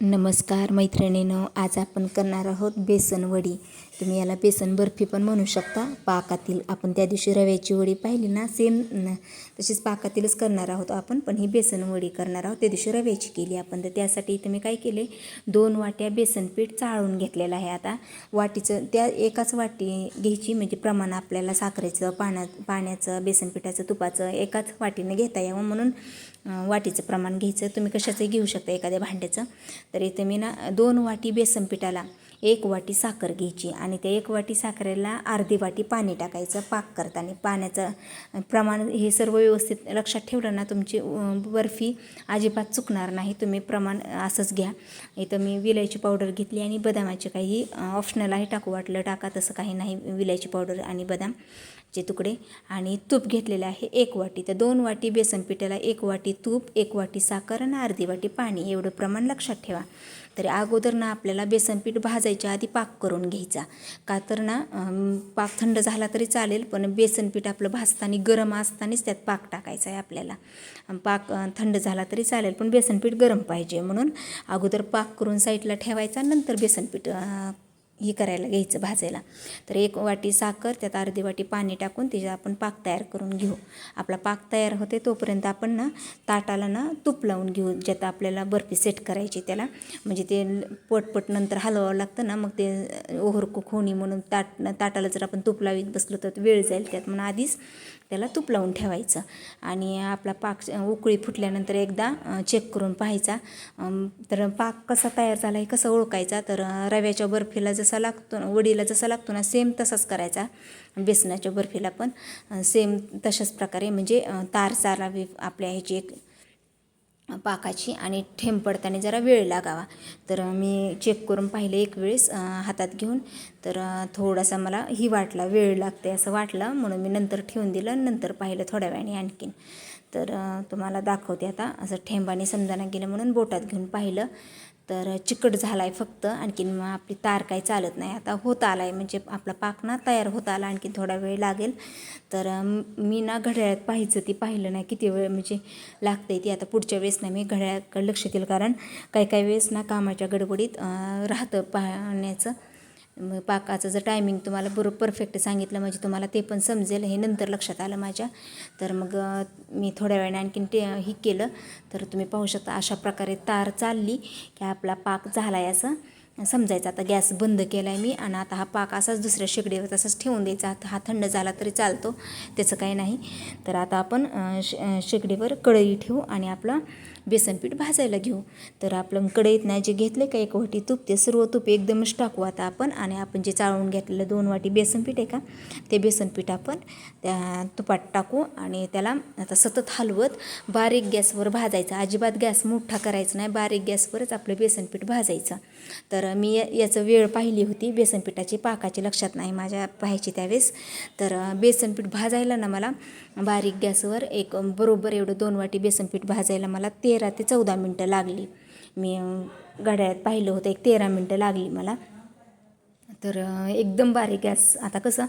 नमस्कार मैत्रिणीनं आज आपण करणार आहोत बेसन वडी. तुम्ही याला बेसन बर्फी पण म्हणू शकता. पाकातील आपण त्या दिवशी रव्याची वडी पाहिली ना सेम ना तशीच पाकातीलच करणार आहोत आपण पण ही बेसन वडी करणार आहोत. त्या दिवशी रव्याची केली आपण. तर त्यासाठी इथं मी काय केले दोन वाट्या बेसन पीठ चाळून घेतलेलं आहे आता. वाटीचं त्या एकाच वाटी घ्यायची म्हणजे प्रमाण आपल्याला साखरेचं पाण्या पाण्याचं बेसन पिठाचं तुपाचं एकाच वाटीनं घेता यावं म्हणून वाटीचं प्रमाण घ्यायचं. तुम्ही कशाचंही घेऊ शकता एखाद्या भांड्याचं. तर इथे मी ना दोन वाटी बेसन पिठाला एक वाटी साखर घ्यायची आणि त्या एक वाटी साखरेला अर्धी वाटी पाणी टाकायचं पाक करताना. पाण्याचं प्रमाण हे सर्व व्यवस्थित लक्षात ठेवलं ना तुमची बर्फी अजिबात चुकणार नाही. तुम्ही प्रमाण असंच घ्या. इथं मी विलायची पावडर घेतली आणि बदामाची काही ऑप्शनल आहे. टाकू वाटलं टाका. तसं काही नाही. विलायची पावडर आणि बदाम. चे तुकडे आणि तूप घेतलेलं आहे एक वाटी. तर दोन वाटी बेसन पिठाला एक वाटी तूप एक वाटी साखर आणि अर्धी वाटी पाणी. एवढं प्रमाण लक्षात ठेवा. तरी अगोदर ना आपल्याला बेसनपीठ भाजायच्या आधी पाक करून घ्यायचा. का तर ना पाक थंड झाला तरी चालेल पण बेसनपीठ आपलं भाजताना गरम असतानाच त्यात पाक टाकायचा आहे आपल्याला. पाक थंड झाला तरी चालेल पण बेसनपीठ गरम पाहिजे म्हणून अगोदर पाक करून साईडला ठेवायचा नंतर बेसनपीठ हे करायला घ्यायचं भाजायला. तर एक वाटी साखर त्यात अर्धी वाटी पाणी टाकून त्याच्यात आपण पाक तयार करून घेऊ. आपला पाक तयार होते तोपर्यंत आपण ना ताटाला ना तूप लावून घेऊ ज्यात आपल्याला बर्फी सेट करायची त्याला. म्हणजे ते पटपट नंतर हलवावं लागतं ना मग ते ओव्हर होणी म्हणून ताट ताटाला जर आपण तूप लावीत बसलो तर वेळ जाईल त्यात म्हणून आधीच त्याला तूप लावून ठेवायचं आणि आपला पाक उकळी फुटल्यानंतर एकदा चेक करून पाहायचा. तर पाक कसा तयार झाला आहे कसं ओळखायचा तर रव्याच्या बर्फीला जसा लागतो वडीला जसा लागतो ना सेम तसाच करायचा. बेसनाच्या बर्फीला पण सेम तशाच प्रकारे म्हणजे तार चारावी आपल्या ह्याची एक पाकाची आणि ठेंब पडताना जरा वेळ लागावा. तर मी चेक करून पाहिले एक वेळेस हातात घेऊन. तर थोडासा मला ही वाटला वेळ लागते असं वाटलं. म्हणून मी नंतर ठेवून दिलं. नंतर पाहिलं थोड्या वेळाने आणखीन. तर तुम्हाला दाखवते आता. असं ठेंबाने समजाना गेलं म्हणून बोटात घेऊन पाहिलं. तर चिकट झाला आहे फक्त. आणखीन मग आपली तार काही चालत नाही. आता होत आला आहे म्हणजे आपला पाक ना तयार होत आला. आणखी थोडा वेळ लागेल. तर मी ना घड्याळात पाहायचं ती पाहिलं नाही. किती वेळ म्हणजे लागते ती आता पुढच्या वेळेस ना मी घड्याळाकडे लक्ष देईल. कारण काही काही वेळेस ना कामाच्या गडबडीत राहतं पाहण्याचं मग पाकाचं जर टायमिंग तुम्हाला बरोबर परफेक्ट सांगितलं म्हणजे तुम्हाला ते पण समजेल हे नंतर लक्षात आलं माझ्या. तर मग मी थोड्या वेळाने आणखीन ते ही केलं. तर तुम्ही पाहू शकता अशा प्रकारे तार चालली की आपला पाक झाला आहे असं. समजायचं आता गॅस बंद केला आहे मी आणि आता हा पाक असाच दुसऱ्या शेगडीवर तसाच ठेवून द्यायचा. आता हा थंड झाला तरी चालतो त्याचं काही नाही. तर आता आपण शे श शेगडीवर कढई ठेवू आणि आपलं बेसनपीठ भाजायला घेऊ. तर आपलं कढईत नाही जे घेतले का एक वाटी तूप ते सर्व तूप एकदमच टाकू आता आपण. आणि आपण जे चाळून घेतलेलं दोन वाटी बेसनपीठ आहे का ते बेसनपीठ आपण त्या तुपात टाकू. आणि त्याला आता सतत हलवत बारीक गॅसवर भाजायचं. अजिबात गॅस मोठा करायचा नाही बारीक गॅसवरच आपलं बेसनपीठ भाजायचं. तर मी या- याचं वेळ पाहिली होती बेसन पिठाची पाकाची लक्षात नाही माझ्या पाहायची त्यावेळेस. तर बेसनपीठ भाजायला ना मला बारीक गॅसवर एक बरोबर एवढं दोन वाटी बेसनपीठ भाजायला मला तेरा ते चौदा मिनटं लागली. मी अं, घड्याळात पाहिलं होतं एक तेरा मिनटं लागली मला. तर एकदम बारीक गॅस. आता कसं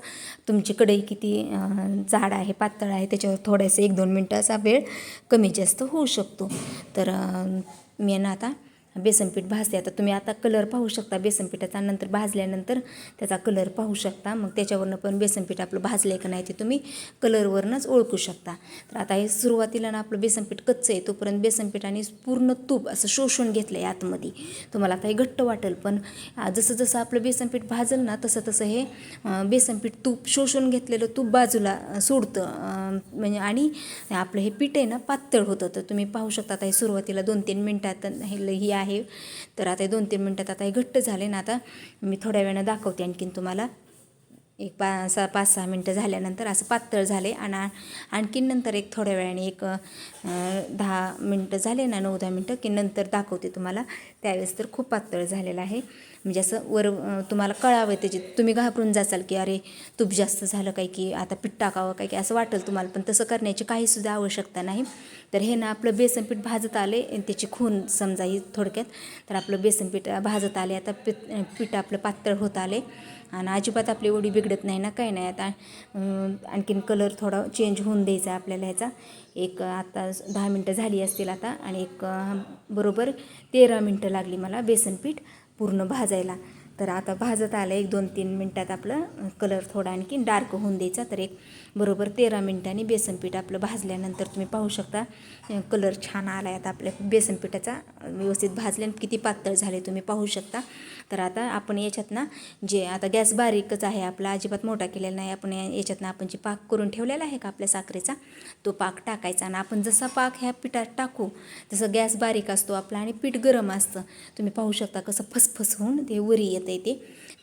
तुमची कढई किती जाड आहे पातळ आहे त्याच्यावर थोडंसं एक दोन मिनटं असा वेळ कमी जास्त होऊ शकतो. तर मी ना आता बेसनपीठ भाजते. आता तुम्ही आता कलर पाहू शकता बेसनपीठाचा. नंतर भाजल्यानंतर त्याचा कलर पाहू शकता. मग त्याच्यावरनं पण बेसनपीठ आपलं भाजलं आहे का नाही ते तुम्ही कलरवरनंच ओळखू शकता. तर आता हे सुरुवातीला ना आपलं बेसनपीठ कच्चं आहे. तोपर्यंत बेसनपीठाने पूर्ण तूप असं शोषून घेतलं आहे आतमध्ये. तुम्हाला आता हे घट्ट वाटेल. पण जसं जसं आपलं बेसनपीठ भाजल ना तसं तसं हे बेसनपीठ तूप शोषून घेतलेलं तूप बाजूला सोडतं. म्हणजे आणि आपलं हे पीठ आहे ना पातळ होतं. तर तुम्ही पाहू शकता आता हे सुरुवातीला दोन तीन मिनटात हे ही आहे. तर आता हे दोन तीन मिनटात आता हे घट्ट झाले ना आता मी थोड्या वेळानं दाखवते आणखीन तुम्हाला. एक पा सहा पाच सहा मिनटं झाल्यानंतर असं पातळ झाले आणि आणखीन नंतर एक थोड्या वेळाने एक दहा मिनटं झाले ना नऊ दहा मिनटं की नंतर दाखवते तुम्हाला. त्यावेळेस तर खूप पातळ झालेलं आहे. म्हणजे असं वर तुम्हाला कळावं त्याची तुम्ही घाबरून जाचाल की अरे तूप जास्त झालं काय की आता पीठ टाकावं काय की असं वाटेल तुम्हाला पण तसं करण्याची काहीसुद्धा आवश्यकता नाही. तर हे ना आपलं बेसन पीठ भाजत आले त्याची खून समजा ही थोडक्यात तर आपलं बेसन पीठ भाजत आले. आता पीठ पीठ आपलं पातळ होत आले आणि अजिबात आपली वडी बिघडत नाही ना काही नाही. आता आणखीन कलर थोडा चेंज होऊन द्यायचा आपल्याला ह्याचा. एक आता दहा मिनटं झाली असतील आता आणि एक बरोबर तेरा मिनटं लागली मला बेसन पीठ पूर्ण भाजायला. तर आता भाजत आलं एक दोन तीन मिनटात आपलं कलर थोडा आणखी डार्क होऊन द्यायचा. तर एक बरोबर तेरा मिनटांनी बेसन पीठ आपलं भाजल्यानंतर तुम्ही पाहू शकता कलर छान आला आहे आता आपल्या बेसन पिठाचा व्यवस्थित भाजले आणि किती पातळ झाले तुम्ही पाहू शकता. तर आता आपण याच्यात ना जे आता गॅस बारीकच आहे आपला अजिबात मोठा केलेला नाही. आपण या- याच्यातनं आपण जे पाक करून ठेवलेला आहे का आपल्या साखरेचा तो पाक टाकायचा आणि आपण जसा पाक ह्या पिठात टाकू तसं गॅस बारीक असतो आपला आणि पीठ गरम असतं. तुम्ही पाहू शकता कसं फसफस होऊन ते वरी येतं येते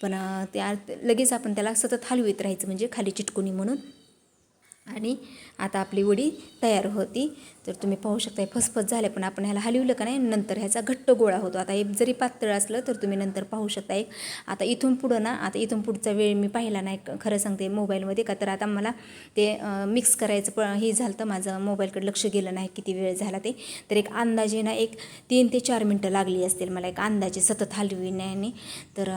पण त्या लगेच आपण त्याला सतत हलवीत राहायचं म्हणजे खाली चिटकुनी म्हणून. आणि आता आपली वडी तयार होती. तर तुम्ही पाहू शकता फसफस झाले पण आपण ह्याला हलवलं का नाही नंतर ह्याचा घट्ट गोळा होतो. आता हे जरी पातळ असलं तर तुम्ही नंतर पाहू शकता एक आता इथून पुढं ना आता इथून पुढचा वेळ मी पाहिला नाही खरं सांगते मोबाईलमध्ये का तर आता मला ते मिक्स करायचं प हे झालं तर माझं मोबाईलकडे लक्ष गेलं नाही किती वेळ झाला ते. तर एक अंदाजे ना एक तीन ते चार मिनटं लागली असतील मला एक अंदाजे सतत हलविण्याने. तर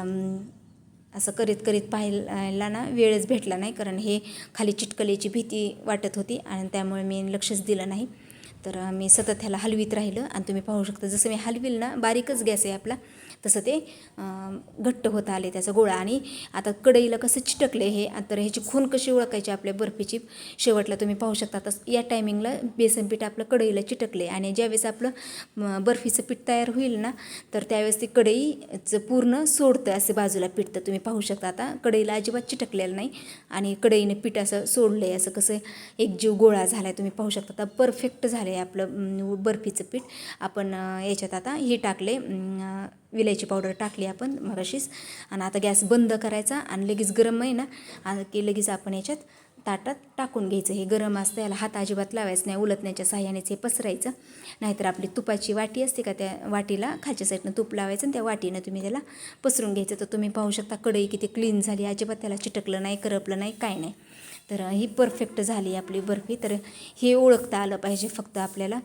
असं करीत करीत पाहायला ना वेळच भेटला नाही कारण हे खाली चिटकलेची भीती वाटत होती आणि त्यामुळे मी लक्षच दिलं नाही. तर मी सतत ह्याला हलवीत राहिलं आणि तुम्ही पाहू शकता जसं मी हलवील ना बारीकच गॅस आहे आपला. तसं ते घट्ट होत आले त्याचा गोळा. आणि आता कढईला कसं चिटकले हे तर ह्याची खून कशी ओळखायची आपल्या बर्फीची? शेवटला तुम्ही पाहू शकता. तस या टायमिंगला बेसन पीठ आपलं कढईला चिटकले. आणि ज्यावेळेस आपलं बर्फीचं पीठ तयार होईल ना तर त्यावेळेस ती कढईचं पूर्ण सोडतं असं बाजूला पीठ. तर तुम्ही पाहू शकता आता कढईला अजिबात चिटकलेलं नाही. आणि कढईने पीठ असं सोडलं आहे असं कसं एक जीव गोळा झाला आहे तुम्ही पाहू शकता आता परफेक्ट झालं आहे आपलं बर्फीचं पीठ. आपण याच्यात आता हे टाकले विलायची पावडर टाकली आपण मगाशीच. आणि आता गॅस बंद करायचा आणि लगेच गरम आहे ना की लगेच आपण याच्यात ताटात टाकून घ्यायचं. हे गरम असतं याला हात अजिबात लावायचं नाही उलटण्याच्या साह्यानेच हे पसरायचं. नाहीतर आपली तुपाची वाटी असते का त्या वाटीला खालच्या साईडनं तूप लावायचं आणि त्या वाटीनं तुम्ही त्याला पसरून घ्यायचं. तर तुम्ही पाहू शकता कढई किती क्लीन झाली अजिबात त्याला चिटकलं नाही करपलं नाही काय नाही. तर ही परफेक्ट झाली आपली बर्फी. तर हे ओळखता आलं पाहिजे फक्त आपल्याला.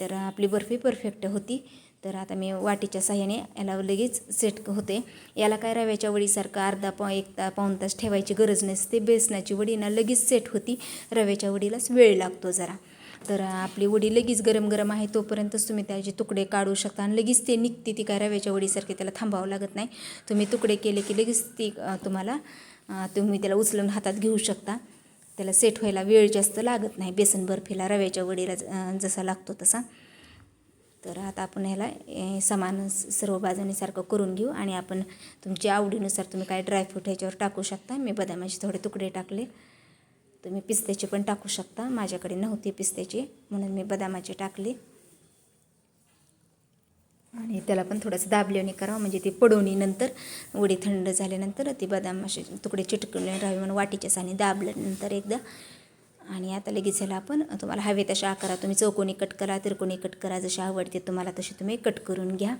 तर आपली बर्फी परफेक्ट होती. तर आता मी वाटीच्या साह्याने याला लगेच सेट होते. याला काय रव्याच्या वडीसारखं अर्धा पाव एक ता पाऊण तास ठेवायची गरज नसते. बेसनाची वडी ना लगेच सेट होती. रव्याच्या वडीलाच वेळ लागतो जरा. तर आपली वडी लगेच गरम गरम आहे तोपर्यंतच तुम्ही त्याचे तुकडे काढू शकता आणि लगेच ते निघते. ती काय रव्याच्या वडीसारखे त्याला थांबावं लागत नाही. तुम्ही तुकडे केले की लगेच ती तुम्हाला तुम्ही त्याला उचलून हातात घेऊ शकता. त्याला सेट व्हायला वेळ जास्त लागत नाही. बेसन बर्फीला रव्याच्या वडीला जसा लागतो तसा. तर आता आपण ह्याला समान सर्व बाजूनी सारखं करून घेऊ आणि आपण तुमच्या आवडीनुसार तुम्ही काय ड्रायफ्रूट ह्याच्यावर टाकू शकता. मी बदामाचे थोडे तुकडे टाकले. तुम्ही पिस्त्याचे पण टाकू शकता. माझ्याकडे नव्हते पिस्त्याचे म्हणून मी बदामाचे टाकले. आणि त्याला पण थोडंसं दाबलेवणी करावं म्हणजे ती पडवणी नंतर वडी थंड झाल्यानंतर ती बदाम असे तुकडे चिटकून राहावे म्हणून वाटीच्या साने दाबल्यानंतर एकदा आणि आता लगेच झाला आपण तुम्हाला हवे तशा आकारात तुम्ही चौकोनी कट करा त्रिकोणी कट करा जशी आवडते तुम्हाला तशी तुम्ही कट करून घ्या.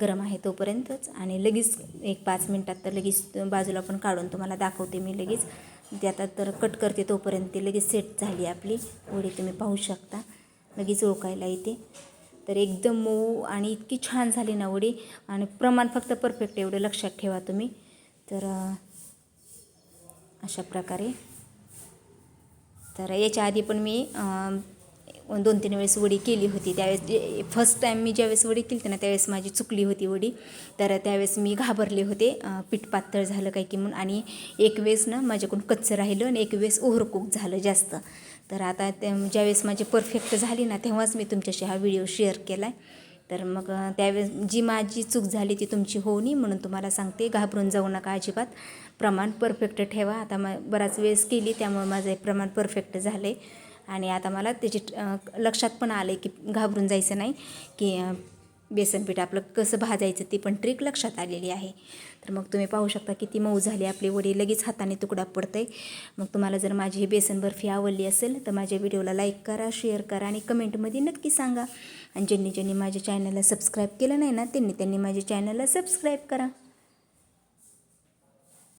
गरम आहे तोपर्यंतच आणि लगेच एक पाच मिनटात तर लगेच बाजूला पण काढून तुम्हाला दाखवते मी लगेच. ते आता तर कट करते तोपर्यंत ती लगेच सेट झाली आपली. ओळी तुम्ही पाहू शकता. लगेच ओळखायला येते. तर एकदम मऊ आणि इतकी छान झाली ना ओळी आणि प्रमाण फक्त परफेक्ट एवढं लक्षात ठेवा तुम्ही. तर अशा प्रकारे तर याच्या आधी पण मी दोन तीन वेळेस वडी केली होती. त्यावेळेस फर्स्ट टाईम मी ज्यावेळेस वडी केली होती ना त्यावेळेस माझी चुकली होती वडी. तर त्यावेळेस मी घाबरले होते. पीठ पातळ झालं काय की म्हणून. आणि एक वेळेस ना माझ्याकडून कच्चं राहिलं आणि एक वेळेस ओव्हरकुक झालं जास्त. तर आता त्या ज्यावेळेस माझी परफेक्ट झाली ना तेव्हाच मी तुमच्याशी हा व्हिडिओ शेअर केला आहे तर मग त्यावेळेस जी माझी चूक झाली ती तुमची होऊ नये म्हणून तुम्हाला सांगते घाबरून जाऊ नका अजिबात. प्रमाण परफेक्ट ठेवा. आता मग बराच वेळेस केली त्यामुळे माझं हे प्रमाण परफेक्ट झालं आहे आणि आता मला त्याची लक्षात पण आलं आहे की घाबरून जायचं नाही की बेसनपीठ बेसन आपलं कसं भाजायचं ती पण ट्रिक लक्षात आलेली आहे. तर मग तुम्ही पाहू शकता किती मऊ झाली आपली वडी. लगेच हाताने तुकडा पडतंय. मग तुम्हाला जर माझी ही बेसन बर्फी आवडली असेल तर माझ्या व्हिडिओला लाईक करा शेअर करा आणि कमेंटमध्ये नक्की सांगा. आणि ज्यांनी ज्यांनी माझ्या चॅनलला सबस्क्राईब केलं नाही ना त्यांनी त्यांनी माझ्या चॅनलला सबस्क्राईब करा.